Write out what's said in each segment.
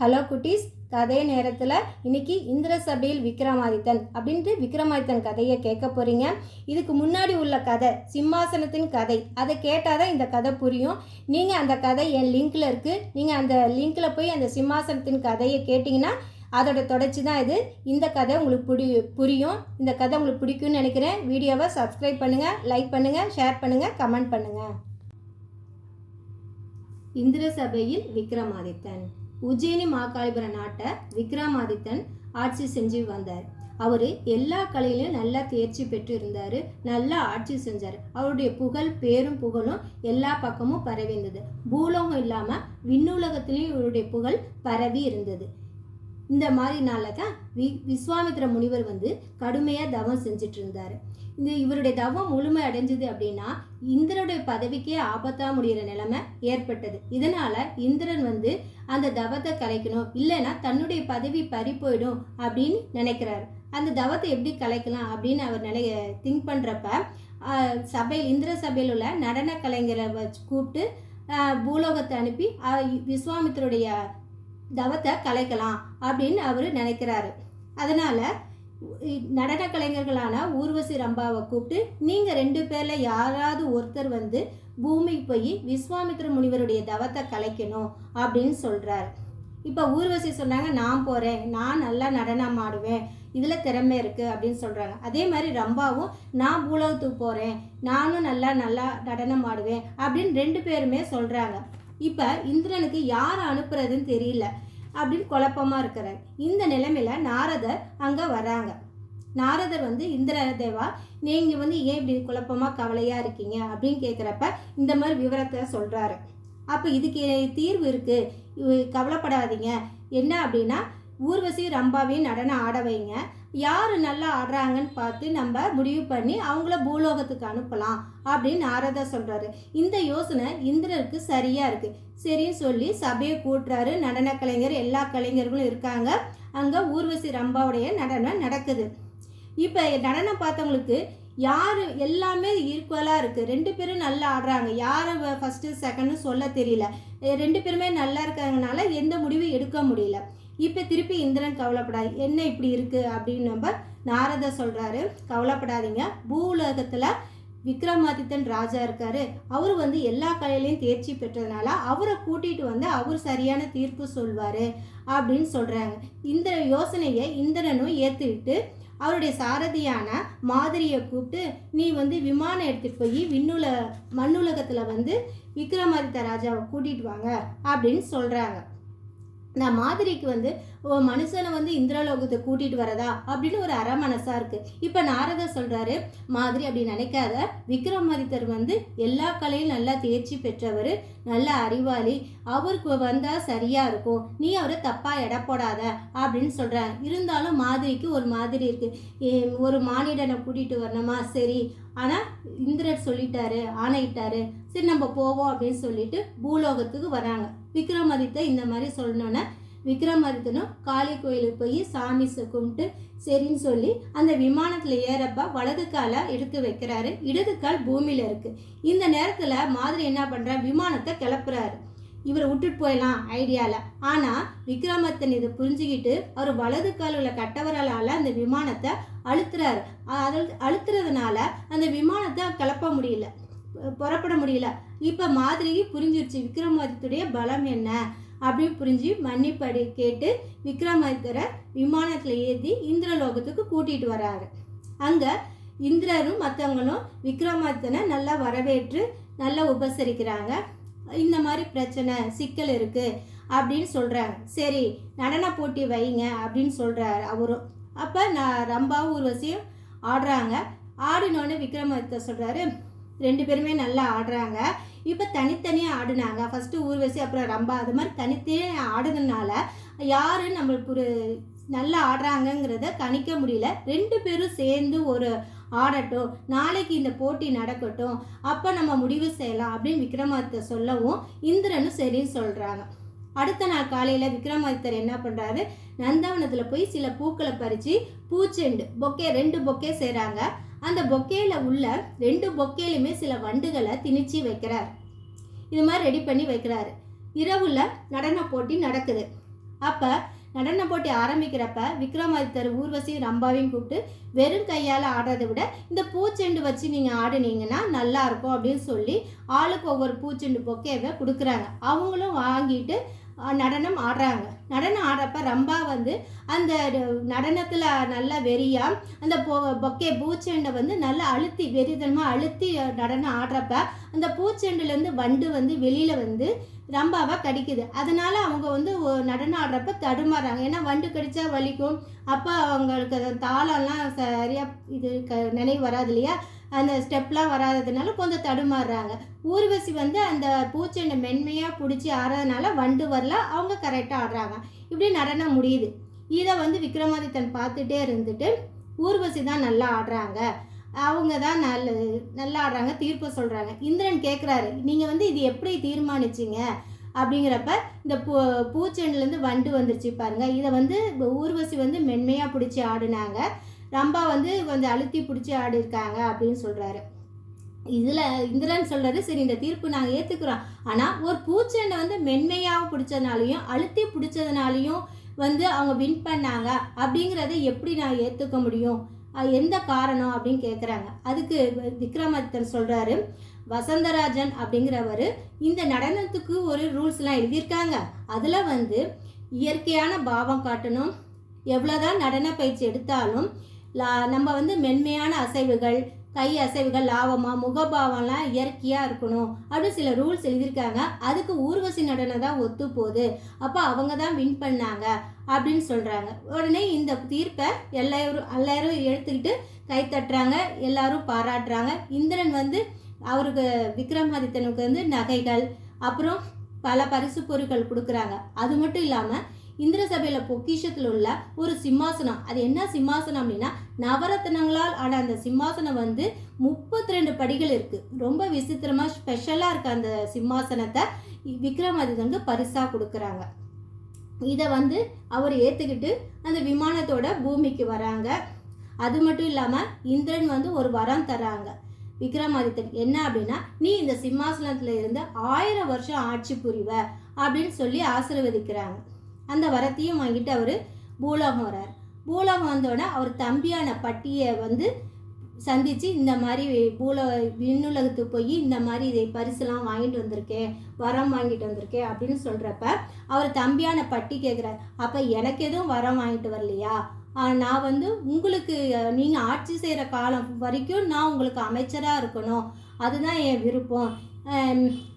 Hello குட்டீஸ் கதை நேரத்தில் இன்னைக்கு இந்திர சபையில் விக்ரமாதித்தன் அப்படின்ட்டு விக்ரமாதித்தன் கதையை கேட்க போறீங்க. இதுக்கு முன்னாடி உள்ள கதை சிம்மாசனத்தின் கதை. அதை கேட்டால் தான் இந்த கதை புரியும். நீங்கள் அந்த கதை என் லிங்க்ல இருக்கு. நீங்கள் அந்த லிங்க்ல போய் அந்த சிம்மாசனத்தின் கதையை கேட்டிங்கன்னா அதோட தொடர்ச்சி தான் இது. இந்த கதை உங்களுக்கு புடி புரியும். இந்த கதை உங்களுக்கு பிடிக்கும்னு நினைக்கிறேன். வீடியோவை சப்ஸ்கிரைப் பண்ணுங்கள் லைக் பண்ணுங்கள் ஷேர் பண்ணுங்கள் கமெண்ட் பண்ணுங்கள் இந்திர சபையில் விக்ரமாதித்தன். உஜ்ஜயினி மாகாளிபுர நாட்டை விக்ரமாதித்தன் ஆட்சி செஞ்சு வந்தார். அவர் எல்லா கலையிலும் நல்லா தேர்ச்சி பெற்று இருந்தார் நல்லா ஆட்சி செஞ்சார். அவருடைய புகழ் பேரும் புகழும் எல்லா பக்கமும் பரவி இருந்தது. பூலோகம் இல்லாமல் விண்ணுலகத்திலையும் இவருடைய புகழ் பரவி இருந்தது. இந்த மாதிரி நாளில் தான் வி விஸ்வாமித்ர முனிவர் வந்து கடுமையாக தவம் செஞ்சுட்டு இருந்தார். இந்த இவருடைய தவம் முழுமை அடைஞ்சது அப்படின்னா இந்திரனுடைய பதவிக்கே ஆபத்தா முடிகிற நிலைமை ஏற்பட்டது. இதனால இந்திரன் வந்து அந்த தவத்தை கலைக்கணும். இல்லைன்னா தன்னுடைய பதவி பறி போயிடும் அப்படின்னு நினைக்கிறாரு. அந்த தவத்தை எப்படி கலைக்கலாம் அப்படின்னு அவர் நினை திங்க் பண்ணுறப்ப சபையில் இந்திர சபையில் உள்ள நடன கலைஞரை வச்சு கூப்பிட்டு பூலோகத்தை அனுப்பி விஸ்வாமித்தருடைய தவத்தை கலைக்கலாம் அப்படின்னு அவர் நினைக்கிறாரு. அதனால் நடன கலைஞர்களான ஊர்வசி ரம்பாவை கூப்பிட்டு நீங்கள் ரெண்டு பேரில் யாராவது ஒருத்தர் வந்து பூமிக்கு போய் விஸ்வாமித்ர முனிவருடைய தவத்தை கலைக்கணும் அப்படின்னு சொல்கிறார் இப்போ ஊர்வசி சொன்னாங்க நான் போகிறேன் நான் நல்லா நடனம் ஆடுவேன் இதில் திறமை இருக்குது அப்படின்னு சொல்கிறாங்க அதே மாதிரி ரம்பாவும் நான் பூலகத்துக்கு போகிறேன் நானும் நல்லா நல்லா நடனம் ஆடுவேன் அப்படின்னு ரெண்டு பேருமே சொல்கிறாங்க இப்போ இந்திரனுக்கு யார் அனுப்புறதுன்னு தெரியல. அப்படின்னு குழப்பமாக இருக்கிறார் இந்த நிலைமையில நாரதர் அங்கே வராங்க. நாரதர் வந்து இந்திர தேவா நீங்கள் வந்து ஏன் இப்படி குழப்பமாக கவலையாக இருக்கீங்க? அப்படின்னு கேட்குறப்ப இந்த மாதிரி விவரத்தை சொல்கிறாரு அப்போ இதுக்கு தீர்வு இருக்குது கவலைப்படாதீங்க. என்ன அப்படின்னா ஊர்வசி ரம்பாவையும் நடனம் ஆட வைங்க. யார் நல்லா ஆடுறாங்கன்னு பார்த்து நம்ம முடிவு பண்ணி அவங்கள பூலோகத்துக்கு அனுப்பலாம் அப்படின்னு நாரதர் சொல்கிறாரு இந்த யோசனை இந்திரருக்கு சரியாக இருக்குது சரின்னு சொல்லி சபையை கூட்டுறாரு. நடன கலைஞர் எல்லா கலைஞர்களும் இருக்காங்க. அங்கே ஊர்வசி ரம்பாவுடைய நடனம் நடக்குது. இப்போ நடனம் பார்த்தவங்களுக்கு யார் எல்லாமே ஈக்குவலாக இருக்குது ரெண்டு பேரும் நல்லா ஆடுறாங்க. யாரை ஃபஸ்ட்டு செகண்ட்னு சொல்ல தெரியல. ரெண்டு பேருமே நல்லா இருக்காங்கனால எந்த முடிவும் எடுக்க முடியல. இப்போ திருப்பி இந்திரன் கவலைப்படாது. என்ன இப்படி இருக்குது அப்படின்னு நம்ம நாரத சொல்கிறாரு கவலைப்படாதீங்க. பூலோகத்தில் விக்ரமாதித்தன் ராஜா இருக்காரு. அவர் வந்து எல்லா கலையிலையும் தேர்ச்சி பெற்றதுனால அவரை கூட்டிட்டு வந்து அவர் சரியான தீர்ப்பு சொல்வாரு அப்படின்னு சொல்றாங்க. இந்த யோசனையை இந்திரனும் ஏத்துக்கிட்டு அவருடைய சாரதியான மாதிரியை கூப்பிட்டு நீ வந்து விமானம் எடுத்துட்டு போய் விண்ணுல மண்ணுலகத்துல வந்து விக்ரமாதித்த ராஜாவை கூட்டிட்டு வாங்க அப்படின்னு சொல்றாங்க. நான் மாதிரிக்கு வந்து மனுஷனை வந்து இந்திரலோகத்தை கூட்டிகிட்டு வரதா? அப்படின்னு ஒரு அரை இருக்குது இப்போ இப்ப சொல்கிறாரு மாதிரி அப்படி நினைக்காத. விக்ரமாதித்தர் வந்து எல்லா கலையும் நல்லா தேர்ச்சி பெற்றவர் நல்ல அறிவாளி. அவருக்கு வந்தால் சரியாக இருக்கும். நீ அவரை தப்பாக எடை போடாத அப்படின்னு சொல்கிறார் இருந்தாலும் மாதிரிக்கு ஒரு மாதிரி இருக்குது ஒரு மானிடனை கூட்டிகிட்டு வரணுமா? சரி. ஆனால் இந்திரர் சொல்லிட்டாரு ஆணையிட்டாரு. சரி நம்ம போவோம் அப்படின்னு சொல்லிட்டு பூலோகத்துக்கு வராங்க. விக்ரமாதித்த இந்த மாதிரி சொல்லணுன்னே விக்ரமாதித்தனும் காளி கோயிலுக்கு போய் சாமி ச- கும்பிட்டு சரின்னு சொல்லி அந்த விமானத்தில் ஏறப்ப வலது காலை எடுத்து வைக்கிறாரு. இடது கால் பூமியில் இருக்குது இந்த நேரத்தில் மாதிரி என்ன பண்ற? விமானத்தை கிளப்புறாரு. இவரை விட்டுட்டு போயிடலாம் ஐடியாவில் ஆனால் விக்ரமத்தன் இதை புரிஞ்சுக்கிட்டு அவர் வலது கால் உள்ள கட்டவரலால அந்த விமானத்தை அழுத்துறாரு. அழு அழுத்துறதுனால அந்த விமானத்தை கிளப்ப முடியல. புறப்பட முடியல. இப்போ மாதிரிக்கு புரிஞ்சிருச்சு விக்ரமாதித்துடைய பலம் என்ன? அப்படின்னு புரிஞ்சு மன்னிப்படி கேட்டு விக்ரமாதித்தரை விமானத்தில் ஏற்றி இந்திரலோகத்துக்கு கூட்டிகிட்டு வராரு. அங்கே இந்திரரும் மற்றவங்களும் விக்ரமாதித்தனை நல்லா வரவேற்று நல்லா உபசரிக்கிறாங்க. இந்த மாதிரி பிரச்சனை சிக்கல் இருக்குது அப்படின்னு சொல்கிறாங்க சரி நடன போட்டி வைங்க அப்படின்னு சொல்கிறாரு அவரும். அப்போ நான் ரம்பாவும் ஊர்வசியும் ஆடுறாங்க. ஆடினோடனே விக்ரமாதித்த சொல்கிறாரு ரெண்டு பேருமே நல்லா ஆடுறாங்க. இப்போ தனித்தனியாக ஆடினாங்க. ஃபஸ்ட்டு ஊர்வசி அப்புறம் ரம்பா அது மாதிரி தனித்தனியாக ஆடுனதுனால யார் நம்மளுக்கு ஒரு நல்லா ஆடுறாங்கங்கிறத கணிக்க முடியல. ரெண்டு பேரும் சேர்ந்து ஒரு ஆடட்டும். நாளைக்கு இந்த போட்டி நடக்கட்டும். அப்போ நம்ம முடிவு செய்யலாம் அப்படின்னு விக்ரமாதித்தர் சொல்லவும் இந்திரனும் சரின்னு சொல்கிறாங்க அடுத்த நாள் காலையில் விக்ரமாதித்தர் என்ன பண்ணுறாரு நந்தவனத்தில் போய் சில பூக்களை பறித்து பூச்செண்டு பொக்கே ரெண்டு பொக்கே செய்கிறாங்க அந்த பொக்கேயில் உள்ள ரெண்டு பொக்கேலையுமே சில வண்டுகளை திணிச்சு வைக்கிறார். இது மாதிரி ரெடி பண்ணி வைக்கிறாரு. இரவுல நடன போட்டி நடக்குது. அப்போ நடன போட்டி ஆரம்பிக்கிறப்ப விக்ரமாதித்தர் ஊர்வசியும் ரம்பாவையும் கூப்பிட்டு வெறும் கையால் ஆடுறதை விட இந்த பூச்செண்டு வச்சு நீங்கள் ஆடுனீங்கன்னா நல்லா இருக்கும் அப்படின்னு சொல்லி ஆளுக்கு ஒவ்வொரு பூச்செண்டு பொக்கேவை கொடுக்குறாங்க. அவங்களும் வாங்கிட்டு நடனம் ஆடுறாங்க. நடனம் ஆடுறப்ப ரம்பா வந்து அந்த நடனத்தில் நல்லா வெறியா அந்த பொ பொக்கே பூச்செண்டை வந்து நல்லா அழுத்தி வெறிதனமாக அழுத்தி நடனம் ஆடுறப்ப அந்த பூச்செண்டுலேருந்து வண்டு வந்து வெளியில் வந்து ரம்பாவை கடிக்குது. அதனால் அவங்க வந்து நடனம் ஆடுறப்ப தடுமாறாங்க ஏன்னா வண்டு கடித்தா வலிக்கும். அப்போ அவங்களுக்கு தாளம்லாம் சரியாக இது க நினைவு வராது இல்லையா? அந்த ஸ்டெப்லாம் வராததுனால கொஞ்சம் தடுமாறுறாங்க. ஊர்வசி வந்து அந்த பூச்செண்டை மென்மையாக பிடிச்சி ஆடுறதுனால வண்டு வரல அவங்க கரெக்டாக ஆடுறாங்க. இப்படி நடனம் முடியுது. இதை வந்து விக்ரமாதித்தன் பார்த்துட்டே இருந்துட்டு ஊர்வசி தான் நல்லா ஆடுறாங்க. அவங்க தான் நல்ல நல்லா ஆடுறாங்க தீர்ப்பு சொல்கிறாங்க இந்திரன் கேட்குறாரு நீங்கள் வந்து இது எப்படி தீர்மானிச்சிங்க? அப்படிங்கிறப்ப இந்த பூ பூச்செண்டுலேருந்து வண்டு வந்துருச்சு பாருங்க. இதை வந்து ஊர்வசி வந்து மென்மையாக பிடிச்சி ஆடுனாங்க. ரம்பா வந்து கொஞ்சம் அழுத்தி பிடிச்சி ஆடிருக்காங்க அப்படின்னு சொல்கிறாரு இதில் இந்திரன் சொல்கிறது சரி இந்த தீர்ப்பு நாங்கள் ஏற்றுக்குறோம் ஆனால் ஒரு பூச்செண்டை வந்து மென்மையாக பிடிச்சதுனாலையும் அழுத்தி பிடிச்சதுனாலையும் வந்து அவங்க வின் பண்ணாங்க. அப்படிங்கிறத எப்படி நான் ஏற்றுக்க முடியும்? எந்த காரணம் அப்படின்னு கேட்குறாங்க அதுக்கு விக்ரமாதித்தன் சொல்கிறாரு வசந்தராஜன் அப்படிங்கிறவர் இந்த நடனத்துக்கு ஒரு ரூல்ஸ்லாம் எழுதியிருக்காங்க. அதில் வந்து இயற்கையான பாவம் காட்டணும் எவ்வளோதான் நடன பயிற்சி எடுத்தாலும் லா- நம்ம வந்து மென்மையான அசைவுகள் கை அசைவுகள் லாவமாக முகபாவம்லாம் இயற்கையாக இருக்கணும். அப்படின்னு சில ரூல்ஸ் எழுதியிருக்காங்க. அதுக்கு ஊர்வசி நடனம் தான் ஒத்து போகுது அப்போ அவங்க தான் வின் பண்ணாங்க அப்படின்னு சொல்கிறாங்க உடனே இந்த தீர்ப்பை எல்லாரும் எல்லாரும் எடுத்துக்கிட்டு கை தட்டுறாங்க. எல்லாரும் பாராட்டுறாங்க. இந்திரன் வந்து அவருக்கு விக்ரமாதித்தனுக்கு வந்து நகைகள் அப்புறம் பல பரிசு பொருட்கள் கொடுக்குறாங்க. அது மட்டும் இல்லாமல் இந்திர சபையில் பொக்கிஷத்தில் உள்ள ஒரு சிம்மாசனம். அது என்ன சிம்மாசனம் அப்படின்னா நவரத்னங்களால் ஆன அந்த சிம்மாசனம் வந்து முப்பத்தி ரெண்டு படிகள் இருக்கு. ரொம்ப விசித்திரமாக ஸ்பெஷலாக இருக்க அந்த சிம்மாசனத்தை விக்ரமாதித்தனுக்கு பரிசாக கொடுக்குறாங்க. இதை வந்து அவர் ஏற்றுக்கிட்டு அந்த விமானத்தோட பூமிக்கு வராங்க. அது மட்டும் இல்லாமல் இந்திரன் வந்து ஒரு வரம் தராங்க விக்ரமாதித்தன் என்ன அப்படின்னா நீ இந்த சிம்மாசனத்தில் இருந்து ஆயிரம் வருஷம் ஆட்சி புரிவ அப்படின்னு சொல்லி ஆசீர்வதிக்கிறாங்க. அந்த வரத்தையும் வாங்கிட்டு அவர் பூலோகம் வரார் பூலோகம் வந்தோடனே அவர் தம்பியான பட்டியை வந்து சந்தித்து இந்த மாதிரி பூல விண்ணுலகத்துக்கு போய் இந்த மாதிரி இதை பரிசுலாம் வாங்கிட்டு வந்திருக்கேன் வரம் வாங்கிட்டு வந்திருக்கேன் அப்படின்னு சொல்கிறப்ப அவர் தம்பியான பட்டி கேட்குறாரு அப்போ எனக்கு எதுவும் வரம் வாங்கிட்டு வரலையா? நான் வந்து உங்களுக்கு நீங்கள் ஆட்சி செய்கிற காலம் வரைக்கும் நான் உங்களுக்கு அமைச்சராக இருக்கணும். அதுதான் என் விருப்பம்.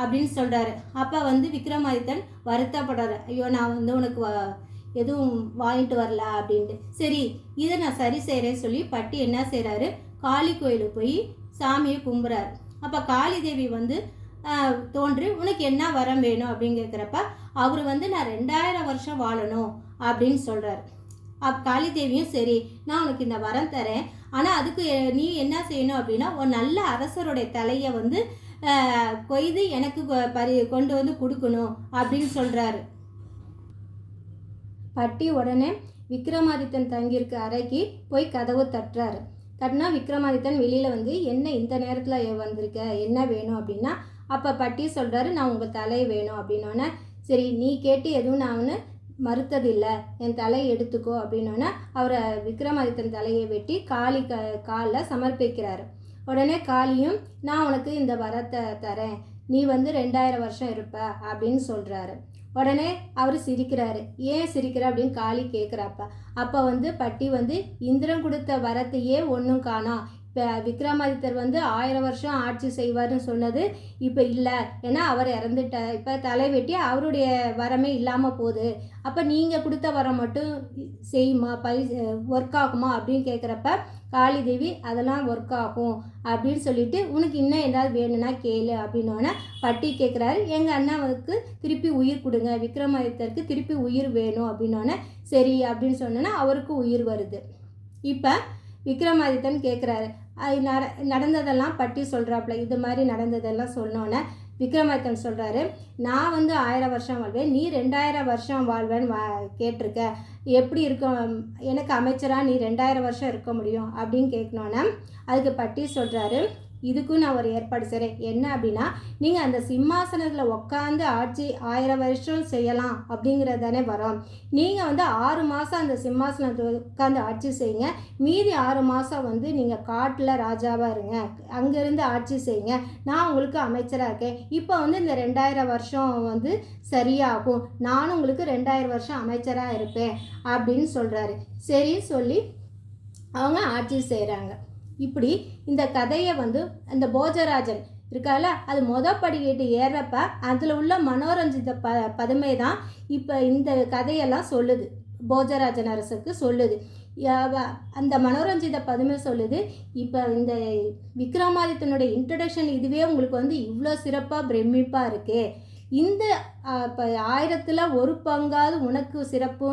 அப்படின்னு சொல்கிறாரு அப்போ வந்து விக்ரமாதித்தன் வருத்தப்படுறாரு ஐயோ நான் வந்து உனக்கு எதுவும் வாங்கிட்டு வரல அப்படின்ட்டு. சரி இதை நான் சரி செய்கிறேன்னு சொல்லி பட்டி என்ன செய்கிறாரு காளி கோயிலுக்கு போய் சாமியை கும்புறாரு. அப்போ காளி தேவி வந்து தோன்றி உனக்கு என்ன வரம் வேணும்? அப்படின்னு கேட்குறப்ப அவர் வந்து நான் ரெண்டாயிரம் வருஷம் வாழணும் அப்படின்னு சொல்கிறாரு அப் காளி தேவியும் சரி நான் உனக்கு இந்த வரம் தரேன். ஆனால் அதுக்கு நீ என்ன செய்யணும் அப்படின்னா ஒரு நல்ல அரசருடைய தலையை வந்து கொய்து எனக்கு கொ- பரி கொண்டு வந்து கொடுக்கணும் அப்படின்னு சொல்கிறாரு பட்டி உடனே விக்ரமாதித்தன் தங்கியிருக்க அறைக்கு போய் கதவு தட்டுறாரு. தட்டினா விக்ரமாதித்தன் வெளியில் வந்து என்ன இந்த நேரத்தில் வந்திருக்க? என்ன வேணும்? அப்படின்னா அப்போ பட்டி சொல்கிறாரு நான் உங்கள் தலை வேணும். அப்படின்னோடனே சரி நீ கேட்டு எதுவும் நான் ஒன்று மறுத்ததில்லை. என் தலையை எடுத்துக்கோ. அப்படின்னோடனே அவரை விக்ரமாதித்தன் தலையை வெட்டி காலி க காலில் சமர்ப்பிக்கிறாரு. உடனே காளியும் நான் உனக்கு இந்த வரத்தை தரேன். நீ வந்து ரெண்டாயிரம் வருஷம் இருப்ப அப்படின்னு சொல்கிறாரு உடனே அவர் சிரிக்கிறாரு. ஏன் சிரிக்கிற? அப்படின்னு காளி கேட்குறப்ப அப்போ வந்து பட்டி வந்து இந்திரன் கொடுத்த வரத்தையே ஒன்றும் காணா விக்ரமாதித்தர் வந்து ஆயிரம் வருஷம் ஆட்சி செய்வார்னு சொன்னது இப்போ இல்லை. ஏன்னா அவர் இறந்துட்ட இப்போ தலைவெட்டி அவருடைய வரமே இல்லாமல் போகுது. அப்போ நீங்கள் கொடுத்த வரம் மட்டும் செய்யுமா? பை ஒர்க் ஆகுமா? அப்படின்னு கேட்குறப்ப காளி தேவி அதெல்லாம் ஒர்க் ஆகும். அப்படின்னு சொல்லிட்டு உனக்கு இன்னும் ஏதாவது வேணும்னா கேளு. அப்படின்னோடனே பட்டி கேட்குறாரு எங்கள் அண்ணாவுக்கு திருப்பி உயிர் கொடுங்க. விக்ரமாதித்தருக்கு திருப்பி உயிர் வேணும். அப்படின்னோடனே சரி. அப்படின்னு சொன்னோன்னா அவருக்கு உயிர் வருது. இப்போ விக்ரமாதித்தன் கேட்குறாரு நட நடந்ததெல்லாம் பட்டி சொல்கிறாப்புல இது மாதிரி நடந்ததெல்லாம் சொன்னோன்னே விக்ரமாதித்தன் சொல்கிறாரு நான் வந்து ஆயிரம் வருஷம் வாழ்வேன். நீ ரெண்டாயிரம் வருஷம் வாழ்வேன்னு வா கேட்டிருக்க. எப்படி இருக்கும் எனக்கு அமைச்சராக நீ ரெண்டாயிரம் வருஷம் இருக்க முடியும்? அப்படின்னு கேட்கணுன்னே அதுக்கு பட்டி சொல்கிறாரு இதுக்கும் நான் ஒரு ஏற்பாடு செய்கிறேன் என்ன அப்படின்னா நீங்கள் அந்த சிம்மாசனத்தில் உட்காந்து ஆட்சி ஆயிரம் வருஷம் செய்யலாம் அப்படிங்கிறது தானே வரும். நீங்கள் வந்து ஆறு மாதம் அந்த சிம்மாசனத்தில் உட்காந்து ஆட்சி செய்யுங்க. மீதி ஆறு மாதம் வந்து நீங்கள் காட்டில் ராஜாவாக இருங்க. அங்கேருந்து ஆட்சி செய்யுங்க. நான் உங்களுக்கு அமைச்சராக இருக்கேன். இப்போ வந்து இந்த ரெண்டாயிரம் வருஷம் வந்து சரியாகும். நானும் உங்களுக்கு ரெண்டாயிரம் வருஷம் அமைச்சராக இருப்பேன் அப்படின்னு சொல்கிறாரு சரின்னு சொல்லி அவங்க ஆட்சி செய்கிறாங்க இப்படி இந்த கதையை வந்து அந்த போஜராஜன் இருக்கால அது மொத படிக்கிட்டு ஏறப்ப அதில் உள்ள மனோரஞ்சித ப பதுமை தான் இப்போ இந்த கதையெல்லாம் சொல்லுது. போஜராஜன் அரசுக்கு சொல்லுது. அந்த மனோரஞ்சித பதுமை சொல்லுது இப்போ இந்த விக்ரமாதித்தனுடைய இன்ட்ரடக்ஷன் இதுவே உங்களுக்கு வந்து இவ்வளோ சிறப்பாக பிரமிப்பாக இருக்கே. இந்த இப்போ ஆயிரத்தில் ஒரு பங்காவது உனக்கு சிறப்பு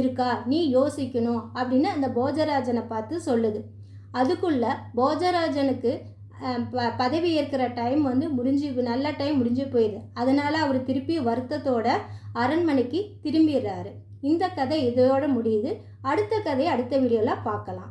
இருக்கா நீ யோசிக்கணும் அப்படின்னு அந்த போஜராஜனை பார்த்து சொல்லுது. அதுக்குள்ளே போஜராஜனுக்கு ப பதவி ஏற்கிற டைம் வந்து முடிஞ்சு நல்ல டைம் முடிஞ்சு போயிடுது அதனால் அவர் திருப்பி வருத்தத்தோட அரண்மனைக்கு திரும்பிடுறாரு. இந்த கதை இதோட முடியுது. அடுத்த கதையை அடுத்த வீடியோவில் பார்க்கலாம்.